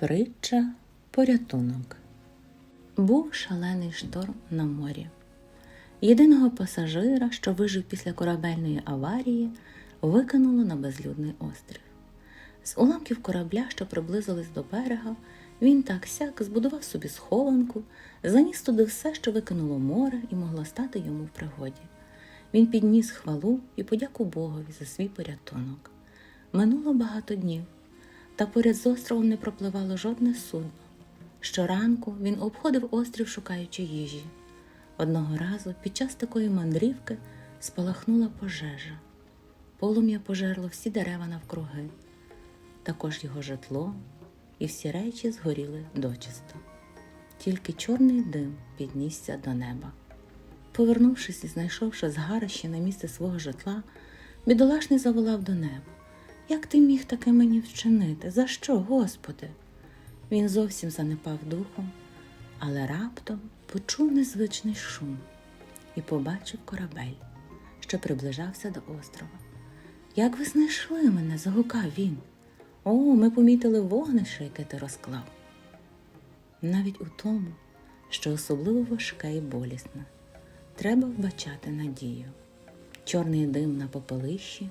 Притча порятунок. Був шалений шторм на морі. Єдиного пасажира, що вижив після корабельної аварії, викинуло на безлюдний острів. З уламків корабля, що приблизились до берега, він так сяк збудував собі схованку, заніс туди все, що викинуло море і могло стати йому в пригоді. Він підніс хвалу і подяку Богові за свій порятунок. Минуло багато днів, та поряд з островом не пропливало жодне судно. Щоранку він обходив острів, шукаючи їжі. Одного разу під час такої мандрівки спалахнула пожежа. Полум'я пожерло всі дерева навкруги, також його житло, і всі речі згоріли дочисто. Тільки чорний дим піднісся до неба. Повернувшись і знайшовши згарище на місце свого житла, бідолашний заволав до неба. Як ти міг таке мені вчинити? За що, Господи? Він зовсім занепав духом, але раптом почув незвичний шум і побачив корабель, що приближався до острова. Як ви знайшли мене? загукав він. О, ми помітили вогнище, яке ти розклав. Навіть у тому, що особливо важке і болісне, треба вбачати надію. Чорний дим на попелищі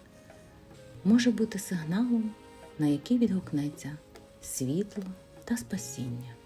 може бути сигналом, на який відгукнеться світло та спасіння.